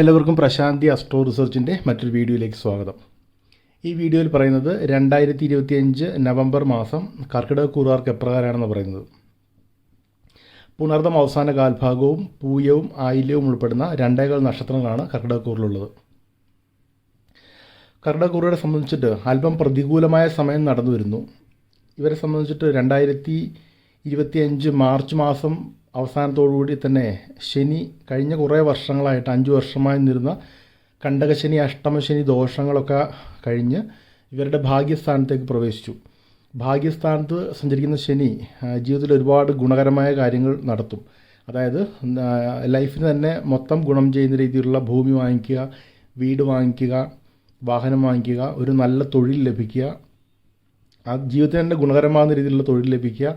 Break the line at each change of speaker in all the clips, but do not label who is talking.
എല്ലാവർക്കും പ്രശാന്തി അസ്ട്രോ റിസർച്ചിന്റെ മറ്റൊരു വീഡിയോയിലേക്ക് സ്വാഗതം. ഈ വീഡിയോയിൽ പറയുന്നത് രണ്ടായിരത്തി ഇരുപത്തിയഞ്ച് നവംബർ മാസം കർക്കിടക കൂറുകാർക്ക് എപ്രകാരമാണെന്ന് പറയുന്നത്. പുണർദം അവസാന കാൽഭാഗവും പൂയവും ആയില്യവും ഉൾപ്പെടുന്ന രണ്ടേകാൽ നക്ഷത്രങ്ങളാണ് കർക്കിടകക്കൂറിലുള്ളത് കർക്കിടകക്കൂറുകളെ സംബന്ധിച്ചിട്ട് അല്പം പ്രതികൂലമായ സമയം നടന്നു വരുന്നു ഇവരെ സംബന്ധിച്ചിട്ട് രണ്ടായിരത്തി ഇരുപത്തിയഞ്ച് മാർച്ച് മാസം അവസാനത്തോടുകൂടി തന്നെ ശനി കഴിഞ്ഞ കുറേ വർഷങ്ങളായിട്ട് അഞ്ച് വർഷമായി നിന്നിരുന്ന കണ്ടകശനി അഷ്ടമശനി ദോഷങ്ങളൊക്കെ കഴിഞ്ഞ് ഇവരുടെ ഭാഗ്യസ്ഥാനത്തേക്ക് പ്രവേശിച്ചു. ഭാഗ്യസ്ഥാനത്ത് സഞ്ചരിക്കുന്ന ശനി ജീവിതത്തിൽ ഒരുപാട് ഗുണകരമായ കാര്യങ്ങൾ നടത്തും. അതായത് ലൈഫിന് തന്നെ മൊത്തം ഗുണം ചെയ്യുന്ന രീതിയിലുള്ള ഭൂമി വാങ്ങിക്കുക വീട് വാങ്ങിക്കുക വാഹനം വാങ്ങിക്കുക ഒരു നല്ല തൊഴിൽ ലഭിക്കുക ആ ജീവിതത്തിന് തന്നെ ഗുണകരമാകുന്ന രീതിയിലുള്ള തൊഴിൽ ലഭിക്കുക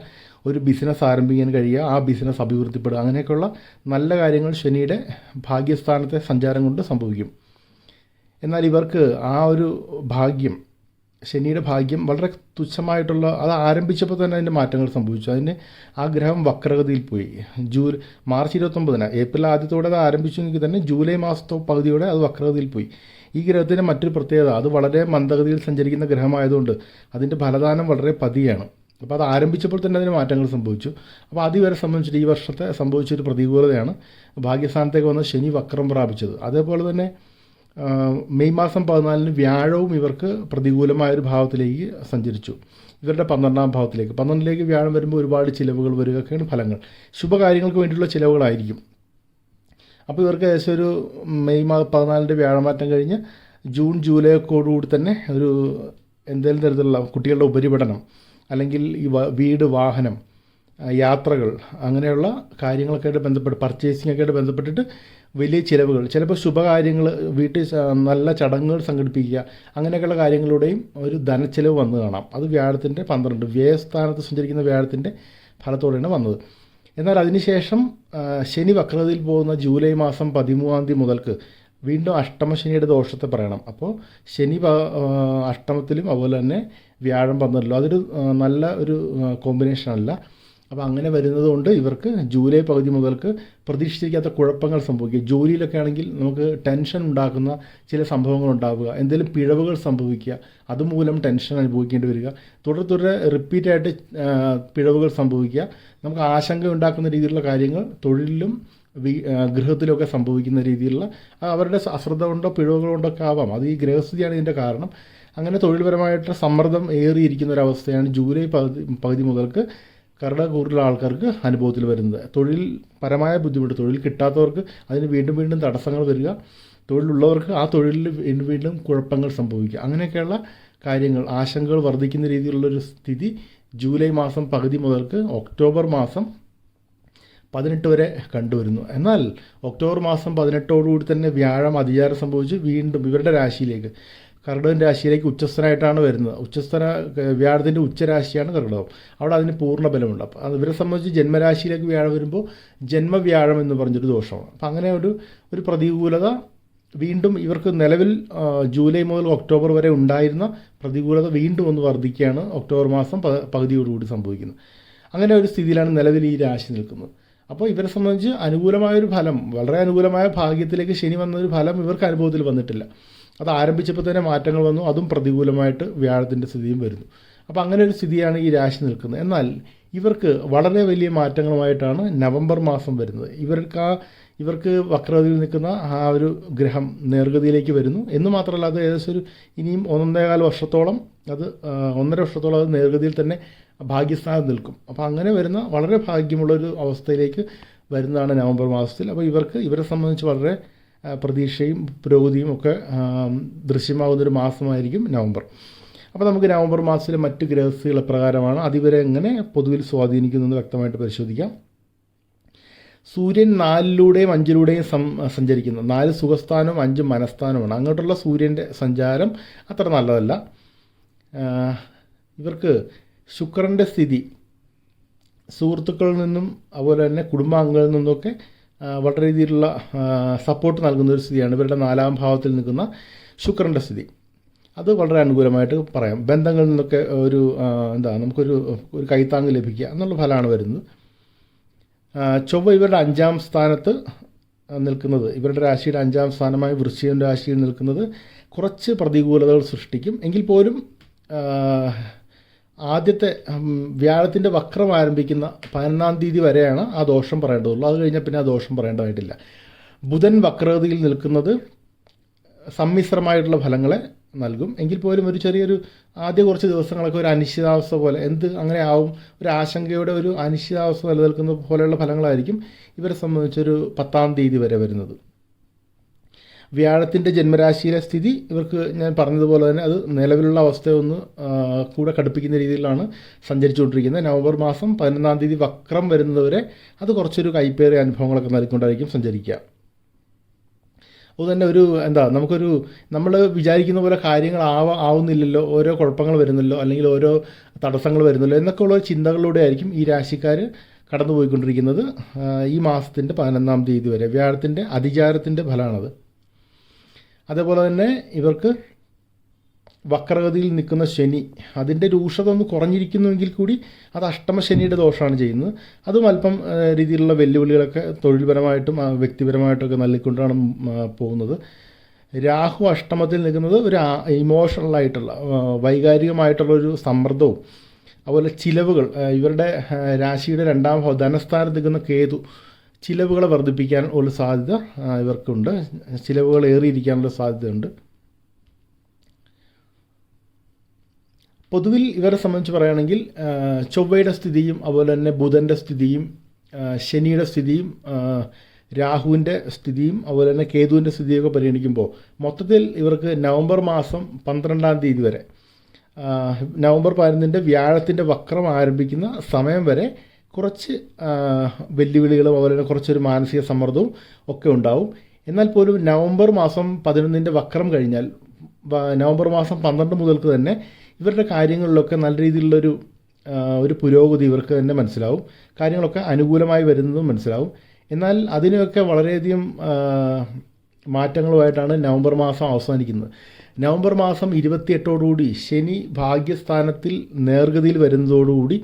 ഒരു ബിസിനസ് ആരംഭിക്കാൻ കഴിയുക ആ ബിസിനസ് അഭിവൃദ്ധിപ്പെടുക. അങ്ങനെയൊക്കെയുള്ള നല്ല കാര്യങ്ങൾ ശനിയുടെ ഭാഗ്യസ്ഥാനത്തെ സഞ്ചാരം കൊണ്ട് സംഭവിക്കും. എന്നാൽ ഇവർക്ക് ആ ഒരു ഭാഗ്യം ശനിയുടെ ഭാഗ്യം വളരെ തുച്ഛമായിട്ടുള്ള അത് ആരംഭിച്ചപ്പോൾ തന്നെ അതിന്റെ മാറ്റങ്ങൾ സംഭവിച്ചു. അതിന് ആ ഗ്രഹം വക്രഗതിയിൽ പോയി. ജൂ മാർച്ച് ഇരുപത്തൊമ്പതിന് ഏപ്രിൽ ആദ്യത്തോടെ അത് ആരംഭിച്ചെങ്കിൽ തന്നെ ജൂലൈ മാസത്തോ പകുതിയോടെ അത് വക്രഗതിയിൽ പോയി. ഈ ഗ്രഹത്തിന്റെ മറ്റൊരു പ്രത്യേകത അത് വളരെ മന്ദഗതിയിൽ സഞ്ചരിക്കുന്ന ഗ്രഹമായതുകൊണ്ട് അതിന്റെ ഫലദാനം വളരെ പതിയാണ്. അപ്പോൾ അത് ആരംഭിച്ചപ്പോൾ തന്നെ അതിന് മാറ്റങ്ങൾ സംഭവിച്ചു. അപ്പോൾ അത് ഇവരെ സംബന്ധിച്ചിട്ട് ഈ വർഷത്തെ സംഭവിച്ചൊരു പ്രതികൂലതയാണ് ഭാഗ്യസ്ഥാനത്തേക്ക് വന്ന ശനി വക്രം പ്രാപിച്ചത്. അതേപോലെ തന്നെ മെയ് മാസം പതിനാലിന് വ്യാഴവും ഇവർക്ക് പ്രതികൂലമായൊരു ഭാവത്തിലേക്ക് സഞ്ചരിച്ചു. ഇവരുടെ പന്ത്രണ്ടാം ഭാവത്തിലേക്ക്. പന്ത്രണ്ടിലേക്ക് വ്യാഴം വരുമ്പോൾ ഒരുപാട് ചിലവുകൾ വരികയൊക്കെയാണ് ഫലങ്ങൾ. ശുഭകാര്യങ്ങൾക്ക് വേണ്ടിയുള്ള ചിലവുകളായിരിക്കും. അപ്പോൾ ഇവർക്ക് ഏകദേശം ഒരു മെയ് മാ പതിനാലിന്റെ വ്യാഴമാറ്റം കഴിഞ്ഞ് ജൂൺ ജൂലൈ കൂടി തന്നെ ഒരു എന്തെങ്കിലും തരത്തിലുള്ള കുട്ടികളുടെ ഉപരിപഠനം അല്ലെങ്കിൽ ഈ വീട് വാഹനം യാത്രകൾ അങ്ങനെയുള്ള കാര്യങ്ങളൊക്കെയായിട്ട് ബന്ധപ്പെട്ട് പർച്ചേസിംഗ് ഒക്കെ ആയിട്ട് ബന്ധപ്പെട്ടിട്ട് വലിയ ചിലവുകൾ. ചിലപ്പോൾ ശുഭകാര്യങ്ങൾ വീട്ടിൽ നല്ല ചടങ്ങുകൾ സംഘടിപ്പിക്കുക അങ്ങനെയൊക്കെയുള്ള കാര്യങ്ങളുടെയും ഒരു ധനച്ചിലവ് വന്നു കാണാം. അത് വ്യാഴത്തിന്റെ പന്ത്രണ്ട് വ്യയസ്ഥാനത്ത് സഞ്ചരിക്കുന്ന വ്യാഴത്തിന്റെ ഫലത്തോടെയാണ് വന്നത്. എന്നാൽ അതിനുശേഷം ശനി വക്രതയിൽ പോകുന്ന ജൂലൈ മാസം പതിമൂന്നാം തീയതി മുതൽക്ക് വീണ്ടും അഷ്ടമ ശനിയുടെ ദോഷത്തെ പറയണം. അപ്പോൾ ശനി അഷ്ടമത്തിലും അതുപോലെ തന്നെ വ്യാഴം പന്ത്രണ്ടല്ലോ അതൊരു നല്ല ഒരു കോമ്പിനേഷനല്ല അപ്പോൾ അങ്ങനെ വരുന്നത് കൊണ്ട് ഇവർക്ക് ജൂലൈ പകുതി മുതൽക്ക് പ്രതീക്ഷിച്ചിരിക്കാത്ത കുഴപ്പങ്ങൾ സംഭവിക്കുക ജോലിയിലൊക്കെ ആണെങ്കിൽ നമുക്ക് ടെൻഷൻ ഉണ്ടാക്കുന്ന ചില സംഭവങ്ങൾ ഉണ്ടാവുക. എന്തെങ്കിലും പിഴവുകൾ സംഭവിക്കുക. അതുമൂലം ടെൻഷൻ അനുഭവിക്കേണ്ടി വരിക. തുടരെ തുടരെ റിപ്പീറ്റായിട്ട് പിഴവുകൾ സംഭവിക്കുക. നമുക്ക് ആശങ്ക ഉണ്ടാക്കുന്ന രീതിയിലുള്ള കാര്യങ്ങൾ തൊഴിലിലും ഗൃഹത്തിലൊക്കെ സംഭവിക്കുന്ന രീതിയിലുള്ള അവരുടെ അശ്രദ്ധ കൊണ്ടോ പിഴവുകൾ കൊണ്ടോ ഒക്കെ ആവാം. അത് ഈ ഗ്രഹസ്ഥിതിയാണ് ഇതിന്റെ കാരണം. അങ്ങനെ തൊഴിൽപരമായിട്ട് സമ്മർദ്ദം ഏറിയിരിക്കുന്ന ഒരവസ്ഥയാണ് ജൂലൈ പകുതി പകുതി മുതൽക്ക് കർണകൂറിലുള്ള ആൾക്കാർക്ക് അനുഭവത്തിൽ വരുന്നത്. തൊഴിൽ പരമായ ബുദ്ധിമുട്ട് തൊഴിൽ കിട്ടാത്തവർക്ക് അതിന് വീണ്ടും വീണ്ടും തടസ്സങ്ങൾ വരിക. തൊഴിലുള്ളവർക്ക് ആ തൊഴിലിൽ വീണ്ടും വീണ്ടും കുഴപ്പങ്ങൾ സംഭവിക്കുക. അങ്ങനെയൊക്കെയുള്ള കാര്യങ്ങൾ ആശങ്കകൾ വർദ്ധിക്കുന്ന രീതിയിലുള്ളൊരു സ്ഥിതി ജൂലൈ മാസം പകുതി മുതൽക്ക് ഒക്ടോബർ മാസം പതിനെട്ട് വരെ കണ്ടുവരുന്നു. എന്നാൽ ഒക്ടോബർ മാസം പതിനെട്ടോടുകൂടി തന്നെ വ്യാഴം അധികാരം സംഭവിച്ച് വീണ്ടും ഇവരുടെ രാശിയിലേക്ക് കർക്കിടകൻ രാശിയിലേക്ക് ഉച്ചസ്ഥനായിട്ടാണ് വരുന്നത്. ഉച്ചസ്ഥന വ്യാഴത്തിന്റെ ഉച്ചരാശിയാണ് കർക്കിടകം അവിടെ അതിന് പൂർണ ബലമുണ്ട്. അപ്പോൾ അത് ഇവരെ സംബന്ധിച്ച് ജന്മരാശിയിലേക്ക് വ്യാഴം വരുമ്പോൾ ജന്മവ്യാഴം എന്ന് പറഞ്ഞൊരു ദോഷമാണ്. അപ്പോൾ അങ്ങനെ ഒരു ഒരു പ്രതികൂലത വീണ്ടും ഇവർക്ക് നിലവിൽ ജൂലൈ മുതൽ ഒക്ടോബർ വരെ ഉണ്ടായിരുന്ന പ്രതികൂലത വീണ്ടും ഒന്ന് വർദ്ധിക്കുകയാണ് ഒക്ടോബർ മാസം പകുതിയോടുകൂടി സംഭവിക്കുന്നത്. അങ്ങനെ ഒരു സ്ഥിതിയിലാണ് നിലവിൽ ഈ രാശി നിൽക്കുന്നത്. അപ്പോൾ ഇവരെ സംബന്ധിച്ച് അനുകൂലമായൊരു ഫലം വളരെ അനുകൂലമായ ഭാഗ്യത്തിലേക്ക് ശനി വന്നൊരു ഫലം ഇവർക്ക് അനുഭവത്തിൽ വന്നിട്ടില്ല. അത് ആരംഭിച്ചപ്പോൾ തന്നെ മാറ്റങ്ങൾ വന്നു അതും പ്രതികൂലമായിട്ട് വ്യാഴത്തിന്റെ സ്ഥിതിയും വരുന്നു. അപ്പോൾ അങ്ങനെ ഒരു സ്ഥിതിയാണ് ഈ രാശി നിൽക്കുന്നത്. എന്നാൽ ഇവർക്ക് വളരെ വലിയ മാറ്റങ്ങളുമായിട്ടാണ് നവംബർ മാസം വരുന്നത്. ഇവർക്ക് ആ ഇവർക്ക് വക്രതയിൽ നിൽക്കുന്ന ആ ഒരു ഗ്രഹം നേർഗതിയിലേക്ക് വരുന്നു. എന്ന് മാത്രമല്ല അത് ഏകദേശം ഒരു ഇനിയും ഒന്നേകാൽ വർഷത്തോളം അത് ഒന്നര വർഷത്തോളം അത് നേർഗതിയിൽ തന്നെ ഭാഗ്യസ്ഥാനം നിൽക്കും. അപ്പോൾ അങ്ങനെ വരുന്ന വളരെ ഭാഗ്യമുള്ളൊരു അവസ്ഥയിലേക്ക് വരുന്നതാണ് നവംബർ മാസത്തിൽ. അപ്പോൾ ഇവർക്ക് ഇവരെ സംബന്ധിച്ച് വളരെ പ്രതീക്ഷയും പുരോഗതിയും ഒക്കെ ദൃശ്യമാകുന്ന ദൃശ്യമാകുന്നൊരു മാസമായിരിക്കും നവംബർ. അപ്പോൾ നമുക്ക് നവംബർ മാസത്തിലെ മറ്റ് ഗ്രഹസ്ഥികൾ എപ്രകാരമാണ് അതിവരെ എങ്ങനെ പൊതുവിൽ സ്വാധീനിക്കുന്നു എന്ന് വ്യക്തമായിട്ട് പരിശോധിക്കാം. സൂര്യൻ നാലിലൂടെയും അഞ്ചിലൂടെയും സം സഞ്ചരിക്കുന്നു. നാല് സുഖസ്ഥാനവും അഞ്ച് മനസ്ഥാനവുമാണ്. അങ്ങോട്ടുള്ള സൂര്യന്റെ സഞ്ചാരം അത്ര നല്ലതല്ല. ഇവർക്ക് ശുക്രന്റെ സ്ഥിതി സുഹൃത്തുക്കളിൽ നിന്നും അതുപോലെ തന്നെ കുടുംബാംഗങ്ങളിൽ നിന്നൊക്കെ വളരെ രീതിയിലുള്ള സപ്പോർട്ട് നൽകുന്ന ഒരു സ്ഥിതിയാണ്. ഇവരുടെ നാലാം ഭാവത്തിൽ നിൽക്കുന്ന ശുക്രന്റെ സ്ഥിതി. അത് വളരെ അനുകൂലമായിട്ട് പറയാം. ബന്ധങ്ങളിൽ നിന്നൊക്കെ ഒരു എന്താ നമുക്കൊരു ഒരു കൈത്താങ്ങ് ലഭിക്കുക എന്നുള്ള ഫലമാണ് വരുന്നത്. ചൊവ്വ ഇവരുടെ അഞ്ചാം സ്ഥാനത്ത് നിൽക്കുന്നത്. ഇവരുടെ രാശിയുടെ അഞ്ചാം സ്ഥാനമായ വൃശ്ചികം രാശിയിൽ നിൽക്കുന്നത് കുറച്ച് പ്രതികൂലതകൾ സൃഷ്ടിക്കും. എങ്കിൽ പോലും ആദ്യത്തെ വ്യാഴത്തിന്റെ വക്രം ആരംഭിക്കുന്ന പതിനൊന്നാം തീയതി വരെയാണ് ആ ദോഷം പറയേണ്ടതുള്ളൂ. അത് കഴിഞ്ഞാൽ പിന്നെ ആ ദോഷം പറയേണ്ടതായിട്ടില്ല. ബുധൻ വക്രഗതിയിൽ നിൽക്കുന്നത് സമ്മിശ്രമായിട്ടുള്ള ഫലങ്ങളെ നൽകും. എങ്കിൽ പോലും ഒരു ചെറിയൊരു ആദ്യ കുറച്ച് ദിവസങ്ങളൊക്കെ ഒരു അനിശ്ചിതാവസ്ഥ പോലെ എന്ത് അങ്ങനെ ആവും ഒരു ആശങ്കയുടെ ഒരു അനിശ്ചിതാവസ്ഥ നിലനിൽക്കുന്ന പോലെയുള്ള ഫലങ്ങളായിരിക്കും ഇവരെ സംബന്ധിച്ചൊരു പത്താം തീയതി വരെ വരുന്നത്. വ്യാഴത്തിന്റെ ജന്മരാശിയിലെ സ്ഥിതി ഇവർക്ക് ഞാൻ പറഞ്ഞതുപോലെ തന്നെ അത് നിലവിലുള്ള അവസ്ഥയെ ഒന്ന് ആ, കൂടെ കടുപ്പിക്കുന്ന രീതിയിലാണ് സഞ്ചരിച്ചുകൊണ്ടിരിക്കുന്നത്. നവംബർ മാസം പതിനൊന്നാം തീയതി വക്രം വരുന്നതുവരെ അത് കുറച്ചൊരു കൈപ്പേറിയ അനുഭവങ്ങളൊക്കെ നൽകിക്കൊണ്ടായിരിക്കും സഞ്ചരിക്കുക. അതുതന്നെ ഒരു എന്താ നമുക്കൊരു നമ്മൾ വിചാരിക്കുന്ന പോലെ കാര്യങ്ങൾ ആവ ആവുന്നില്ലല്ലോ ഓരോ കുഴപ്പങ്ങൾ വരുന്നല്ലോ അല്ലെങ്കിൽ ഓരോ തടസ്സങ്ങൾ വരുന്നല്ലോ എന്നൊക്കെയുള്ള ചിന്തകളിലൂടെ ആയിരിക്കും ഈ രാശിക്കാർ കടന്നുപോയിക്കൊണ്ടിരിക്കുന്നത് ഈ മാസത്തിന്റെ പതിനൊന്നാം തീയതി വരെ. വ്യാഴത്തിന്റെ അതിചാരത്തിന്റെ ഫലമാണത് അതേപോലെ തന്നെ ഇവർക്ക് വക്രഗതിയിൽ നിൽക്കുന്ന ശനി അതിന്റെ രൂക്ഷത ഒന്ന് കുറഞ്ഞിരിക്കുന്നുവെങ്കിൽ കൂടി അത് അഷ്ടമ ശനിയുടെ ദോഷമാണ് ചെയ്യുന്നത്. അതും അല്പം രീതിയിലുള്ള വെല്ലുവിളികളൊക്കെ തൊഴിൽപരമായിട്ടും വ്യക്തിപരമായിട്ടൊക്കെ നൽകിക്കൊണ്ടാണ് പോകുന്നത്. രാഹു അഷ്ടമത്തിൽ നിൽക്കുന്നത് ഒരു ഇമോഷണലായിട്ടുള്ള വൈകാരികമായിട്ടുള്ള ഒരു സമ്മർദ്ദവും അതുപോലെ ചിലവുകൾ ഇവരുടെ രാശിയുടെ രണ്ടാം ധനസ്ഥാനത്ത് നിൽക്കുന്ന കേതു ചിലവുകളെ വർദ്ധിപ്പിക്കാൻ ഉള്ള സാധ്യത ഇവർക്കുണ്ട്. ചിലവുകൾ ഏറിയിരിക്കാനുള്ള സാധ്യതയുണ്ട്. പൊതുവിൽ ഇവരെ സംബന്ധിച്ച് പറയുകയാണെങ്കിൽ ചൊവ്വയുടെ സ്ഥിതിയും അതുപോലെ തന്നെ ബുധന്റെ സ്ഥിതിയും ശനിയുടെ സ്ഥിതിയും രാഹുവിന്റെ സ്ഥിതിയും അതുപോലെ തന്നെ കേതുവിന്റെ സ്ഥിതിയൊക്കെ പരിഗണിക്കുമ്പോൾ മൊത്തത്തിൽ ഇവർക്ക് നവംബർ മാസം പന്ത്രണ്ടാം തീയതി വരെ നവംബർ പതിനൊന്നിന്റെ വ്യാഴത്തിന്റെ വക്രം ആരംഭിക്കുന്ന സമയം വരെ കുറച്ച് വെല്ലുവിളികളും അതുപോലെ തന്നെ കുറച്ചൊരു മാനസിക സമ്മർദ്ദവും ഒക്കെ ഉണ്ടാവും. എന്നാൽ പോലും നവംബർ മാസം പതിനൊന്നിന്റെ വക്രം കഴിഞ്ഞാൽ നവംബർ മാസം പന്ത്രണ്ട് മുതൽക്ക് തന്നെ ഇവരുടെ കാര്യങ്ങളിലൊക്കെ നല്ല രീതിയിലുള്ളൊരു ഒരു പുരോഗതി ഇവർക്ക് തന്നെ മനസ്സിലാവും. കാര്യങ്ങളൊക്കെ അനുകൂലമായി വരുന്നതും മനസ്സിലാവും. എന്നാൽ അതിനെയൊക്കെ വളരെയധികം മാറ്റങ്ങളുമായിട്ടാണ് നവംബർ മാസം അവസാനിക്കുന്നത്. നവംബർ മാസം ഇരുപത്തിയെട്ടോടുകൂടി ശനി ഭാഗ്യസ്ഥാനത്തിൽ നേർഗതിയിൽ വരുന്നതോടുകൂടി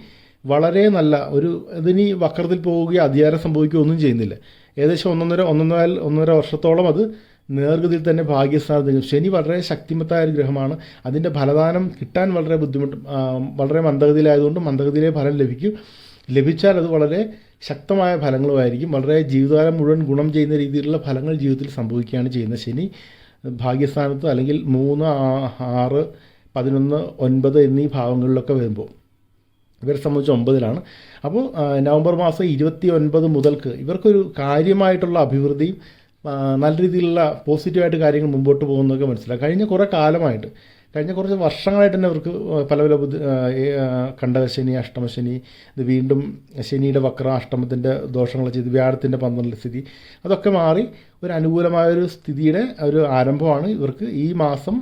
വളരെ നല്ല ഒരു ഇതിനി വക്രത്തിൽ പോവുകയോ അധികാരം സംഭവിക്കുകയോ ഒന്നും ചെയ്യുന്നില്ല. ഏകദേശം ഒന്നൊന്നര ഒന്നൊന്നര ഒന്നര വർഷത്തോളം അത് നേർഗതിയിൽ തന്നെ ഭാഗ്യസ്ഥാനത്ത്. ശനി വളരെ ശക്തിമത്തായ ഒരു ഗ്രഹമാണ്. അതിന്റെ ഫലദാനം കിട്ടാൻ വളരെ ബുദ്ധിമുട്ട് വളരെ മന്ദഗതിയിലായതുകൊണ്ട് മന്ദഗതിയിലെ ഫലം ലഭിക്കും. ലഭിച്ചാൽ അത് വളരെ ശക്തമായ ഫലങ്ങളുമായിരിക്കും വളരെ ജീവിതകാലം മുഴുവൻ ഗുണം ചെയ്യുന്ന രീതിയിലുള്ള ഫലങ്ങൾ ജീവിതത്തിൽ സംഭവിക്കുകയാണ് ചെയ്യുന്നത് ശനി. ഭാഗ്യസ്ഥാനത്ത് അല്ലെങ്കിൽ മൂന്ന് ആറ് പതിനൊന്ന് ഒൻപത് എന്നീ ഭാവങ്ങളിലൊക്കെ വരുമ്പോൾ. ഇവരെ സംബന്ധിച്ച് ഒമ്പതിലാണ്. അപ്പോൾ നവംബർ മാസം ഇരുപത്തി ഒൻപത് മുതൽക്ക് ഇവർക്കൊരു കാര്യമായിട്ടുള്ള അഭിവൃദ്ധിയും നല്ല രീതിയിലുള്ള പോസിറ്റീവായിട്ട് കാര്യങ്ങൾ മുമ്പോട്ട് പോകുന്നതൊക്കെ മനസ്സിലാക്കാം കഴിഞ്ഞ കുറേ കാലമായിട്ട് കഴിഞ്ഞ കുറച്ച് വർഷങ്ങളായിട്ട് തന്നെ അവർക്ക് പല പല ബുദ്ധി കണ്ടകശനി അഷ്ടമശനി ഇത് വീണ്ടും ശനിയുടെ വക്ര അഷ്ടമത്തിന്റെ ദോഷങ്ങൾ ചെയ്ത് വ്യാഴത്തിന്റെ പന്ത്രണ്ട് സ്ഥിതി അതൊക്കെ മാറി ഒരു അനുകൂലമായൊരു സ്ഥിതിയുടെ ഒരു ആരംഭമാണ് ഇവർക്ക് ഈ മാസം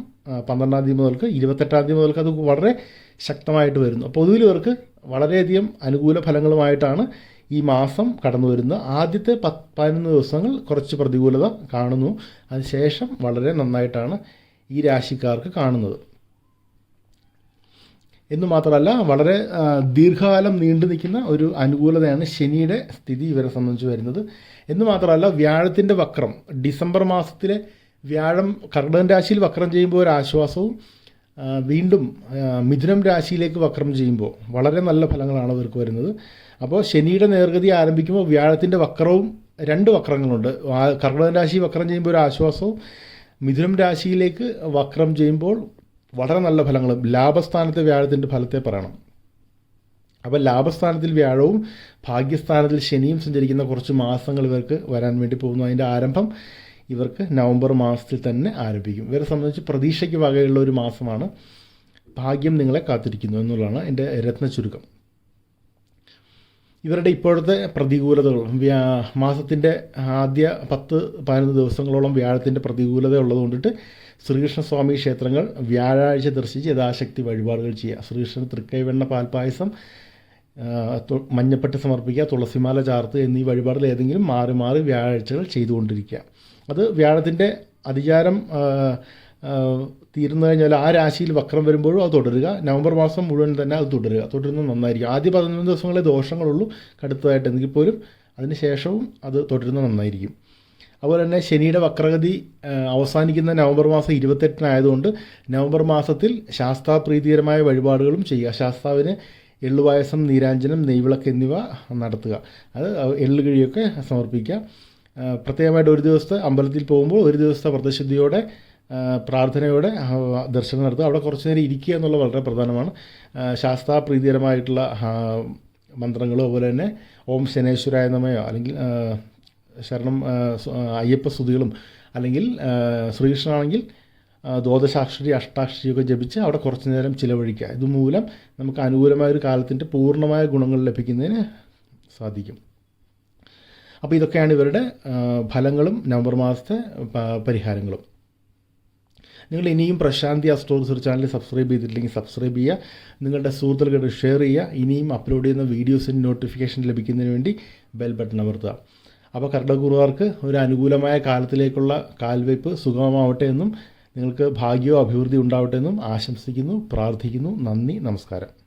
പന്ത്രണ്ടാം തീയതി മുതൽക്ക് ഇരുപത്തെട്ടാം തീയതി മുതൽക്ക് അത് വളരെ ശക്തമായിട്ട് വരുന്നു. പൊതുവിൽ ഇവർക്ക് വളരെയധികം അനുകൂല ഫലങ്ങളുമായിട്ടാണ് ഈ മാസം കടന്നു വരുന്നത്. ആദ്യത്തെ പത്ത് പതിനൊന്ന് ദിവസങ്ങൾ കുറച്ച് പ്രതികൂലത കാണുന്നു. അതിനുശേഷം വളരെ നന്നായിട്ടാണ് ഈ രാശിക്കാർക്ക് കാണുന്നത്. എന്ന് മാത്രമല്ല വളരെ ദീർഘകാലം നീണ്ടു നിൽക്കുന്ന ഒരു അനുകൂലതയാണ് ശനിയുടെ സ്ഥിതി ഇവരെ സംബന്ധിച്ച് വരുന്നത്. എന്ന് മാത്രമല്ല വ്യാഴത്തിന്റെ വക്രം ഡിസംബർ മാസത്തിലെ വ്യാഴം കർണൻ രാശിയിൽ വക്രം ചെയ്യുമ്പോൾ ഒരു ആശ്വാസവും വീണ്ടും മിഥുനം രാശിയിലേക്ക് വക്രം ചെയ്യുമ്പോൾ വളരെ നല്ല ഫലങ്ങളാണ് അവർക്ക് വരുന്നത്. അപ്പോൾ ശനിയുടെ നേർഗതി ആരംഭിക്കുമ്പോൾ വ്യാഴത്തിന്റെ വക്രവും രണ്ട് വക്രങ്ങളുണ്ട്. ആ രാശി വക്രം ചെയ്യുമ്പോൾ ഒരു ആശ്വാസവും മിഥുനം രാശിയിലേക്ക് വക്രം ചെയ്യുമ്പോൾ വളരെ നല്ല ഫലങ്ങളും ലാഭസ്ഥാനത്തെ വ്യാഴത്തിന്റെ ഫലത്തെ പറയണം. അപ്പോൾ ലാഭസ്ഥാനത്തിൽ വ്യാഴവും ഭാഗ്യസ്ഥാനത്തിൽ ശനിയും സഞ്ചരിക്കുന്ന കുറച്ച് മാസങ്ങൾ ഇവർക്ക് വരാൻ വേണ്ടി പോകുന്നു. അതിന്റെ ആരംഭം ഇവർക്ക് നവംബർ മാസത്തിൽ തന്നെ ആരംഭിക്കും. ഇവരെ സംബന്ധിച്ച് പ്രതീക്ഷയ്ക്ക് വകയുള്ള ഒരു മാസമാണ് ഭാഗ്യം നിങ്ങളെ കാത്തിരിക്കുന്നു എന്നുള്ളതാണ് എന്റെ രത്ന ചുരുക്കം. ഇവരുടെ ഇപ്പോഴത്തെ പ്രതികൂലതകൾ വ്യാ മാസത്തിന്റെ ആദ്യ പത്ത് പതിനൊന്ന് ദിവസങ്ങളോളം വ്യാഴത്തിന്റെ പ്രതികൂലത ഉള്ളതുകൊണ്ടിട്ട് ശ്രീകൃഷ്ണസ്വാമി ക്ഷേത്രങ്ങൾ വ്യാഴാഴ്ച ദർശിച്ച് യഥാശക്തി വഴിപാടുകൾ ചെയ്യുക. ശ്രീകൃഷ്ണൻ തൃക്കൈവെണ്ണ പാൽപ്പായസം മഞ്ഞപ്പെട്ട് സമർപ്പിക്കുക തുളസിമാല ചാർത്ത് എന്നീ വഴിപാടുകൾ ഏതെങ്കിലും മാറി മാറി വ്യാഴാഴ്ചകൾ ചെയ്തുകൊണ്ടിരിക്കുക. അത് വ്യാഴത്തിന്റെ അധികാരം തീർന്നു കഴിഞ്ഞാൽ ആ രാശിയിൽ വക്രം വരുമ്പോഴും അത് തുടരുക. നവംബർ മാസം മുഴുവൻ തന്നെ അത് തുടരുക. തുടരുന്നത് നന്നായിരിക്കും. ആദ്യ പതിനൊന്ന് ദിവസങ്ങളെ ദോഷങ്ങളുള്ളൂ കടുത്തതായിട്ട്. എങ്കിൽ പോലും അതിന് ശേഷവും അത് തുടരുന്നത് നന്നായിരിക്കും. അതുപോലെ തന്നെ ശനിയുടെ വക്രഗതി അവസാനിക്കുന്ന നവംബർ മാസം ഇരുപത്തെട്ടിനായതുകൊണ്ട് നവംബർ മാസത്തിൽ ശാസ്താപ്രീതികരമായ വഴിപാടുകളും ചെയ്യുക. ശാസ്താവിന് എള്ളുപായസം നീരാഞ്ജനം നെയ്വിളക്ക് എന്നിവ നടത്തുക. അത് എള്ളുകിഴിയൊക്കെ സമർപ്പിക്കുക. പ്രത്യേകമായിട്ട് ഒരു ദിവസത്തെ അമ്പലത്തിൽ പോകുമ്പോൾ ഒരു ദിവസത്തെ വ്രതശുദ്ധിയോടെ പ്രാർത്ഥനയോടെ ദർശനം നടത്തുക. അവിടെ കുറച്ച് നേരം ഇരിക്കുക എന്നുള്ളത് വളരെ പ്രധാനമാണ്. ശാസ്ത്രാപ്രീതികരമായിട്ടുള്ള മന്ത്രങ്ങളോ അതുപോലെ തന്നെ ഓം ശനേശ്വരായ നമയോ അല്ലെങ്കിൽ ശരണം അയ്യപ്പ സ്തുതികളും അല്ലെങ്കിൽ ശ്രീകൃഷ്ണനാണെങ്കിൽ ദ്വാദശാക്ഷരി അഷ്ടാക്ഷരിയൊക്കെ ജപിച്ച് അവിടെ കുറച്ച് നേരം ചിലവഴിക്കുക. ഇതുമൂലം നമുക്ക് അനുകൂലമായ ഒരു കാലത്തിന്റെ പൂർണമായ ഗുണങ്ങൾ ലഭിക്കുന്നതിന് സാധിക്കും. അപ്പോൾ ഇതൊക്കെയാണ് ഇവരുടെ ഫലങ്ങളും നവംബർ മാസത്തെ പരിഹാരങ്ങളും. നിങ്ങൾ ഇനിയും Prashanthi astro research channel subscribe ചെയ്തിട്ടില്ലെങ്കിൽ സബ്സ്ക്രൈബ് ചെയ്യുക. നിങ്ങളുടെ സുഹൃത്തുക്കൾക്ക് ഷെയർ ചെയ്യുക. ഇനിയും അപ്ലോഡ് ചെയ്യുന്ന വീഡിയോസിന് നോട്ടിഫിക്കേഷൻ ലഭിക്കുന്നതിന് വേണ്ടി ബെൽ ബട്ടൺ അമർത്തുക. അപ്പോൾ കർണകുറുകാർക്ക് ഒരു അനുകൂലമായ കാലത്തിലേക്കുള്ള കാൽവയ്പ് സുഗമമാവട്ടെ എന്നും നിങ്ങൾക്ക് ഭാഗ്യവും അഭിവൃദ്ധി ഉണ്ടാവട്ടെ എന്നും ആശംസിക്കുന്നു പ്രാർത്ഥിക്കുന്നു. നന്ദി നമസ്കാരം.